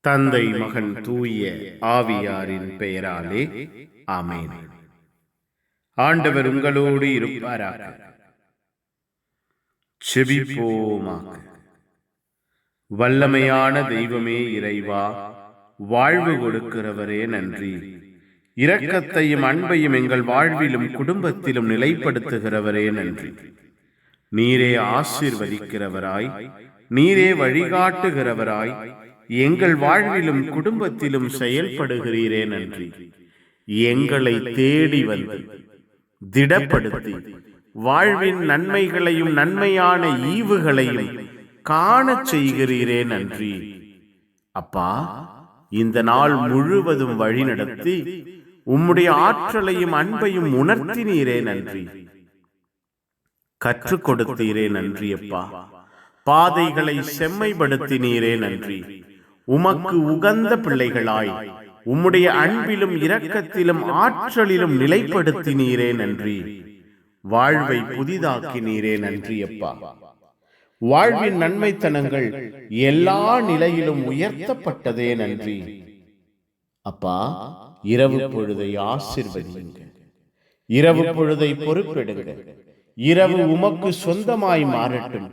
தந்தை மகன் தூய ஆவியாரின் பெயராலே ஆமென். ஆண்டவர் உங்களோடு இருப்பாராக. செபிப்போமாக. வல்லமையான தெய்வமே இறைவா வாழ்வு கொடுக்கிறவரே நன்றி. இரக்கத்தையும் அன்பையும் எங்கள் வாழ்விலும் குடும்பத்திலும் நிலைப்படுத்துகிறவரே நன்றி. நீரே ஆசீர்வதிக்கிறவராய் நீரே வழிகாட்டுகிறவராய் எங்கள் வாழ்விலும் குடும்பத்திலும் செயல்படுகிறீரே நன்றி. எங்களை தேடி வந்து திடப்படுத்தி வாழ்வின் நன்மைகளையும் நன்மையான ஈவுகளையும் காண செய்கிறீரே நன்றி. அப்பா இந்த நாள் முழுவதும் வழிநடத்தி உம்முடைய ஆற்றலையும் அன்பையும் உணர்த்தினீரே நன்றி. கற்றுக் கொடுத்தீரே நன்றி அப்பா. பாதைகளை செம்மைப்படுத்தினீரே நன்றி. உமக்கு உகந்த பிள்ளைகளாய். உம்முடைய அன்பிலும் இரக்கத்திலும் ஆற்றலிலும் நிலைப்படுத்தினீரே நன்றி. வாழ்வை புதிதாக்கினீரே நன்றி அப்பா. வாழ்வின் நன்மைத்தனங்கள் எல்லா நிலையிலும் உயர்த்தப்பட்டதே நன்றி. அப்பா இரவு பொழுதை ஆசிர்வதியுங்க இரவு பொழுதை பொறுப்பெடுங்க இரவு உமக்கு சொந்தமாய் மாறட்டும்.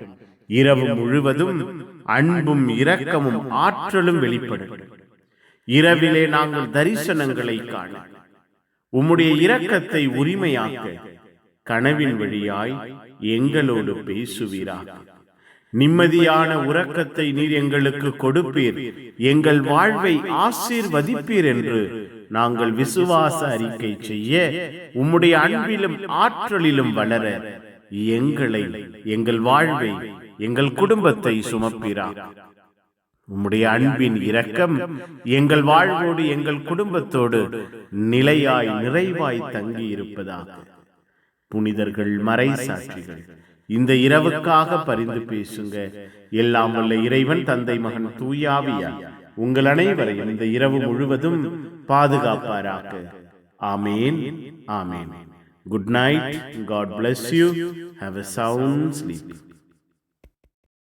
இரவு முழுவதும் அன்பும் இரக்கமும் ஆற்றலும் வெளிப்படும். இரவிலே நாங்கள் தரிசனங்களை காண உம்முடைய இரக்கத்தை உரிமையாக்க கனவின் வழியாய் எங்களோடு பேசுவீராக. நிம்மதியான உறக்கத்தை நீர் எங்களுக்கு கொடுப்பீர். எங்கள் வாழ்வை ஆசீர்வதிப்பீர் என்று நாங்கள் விசுவாச அறிக்கை செய்ய உம்முடைய அன்பிலும் ஆற்றலிலும் வளர எங்களை எங்கள் வாழ்வை எங்கள் குடும்பத்தை சுமப்பீரா? உம்முடைய அன்பின் இரக்கம் எங்கள் வாழ்வோடு எங்கள் குடும்பத்தோடு நிலையாய் நிறைவாய் தங்கி இருப்பதாக புனிதர்கள் மறை சாட்சிகள் இந்த இரவுக்காக பரிந்து பேசுங்க. எல்லாம் வல்ல இறைவன் தந்தை மகன் தூயாவியா உங்கள் அனைவரையும் இந்த இரவு முழுவதும் பாதுகாப்பாராக. ஆமேன் ஆமேன். Good night God bless you have a sound sleep.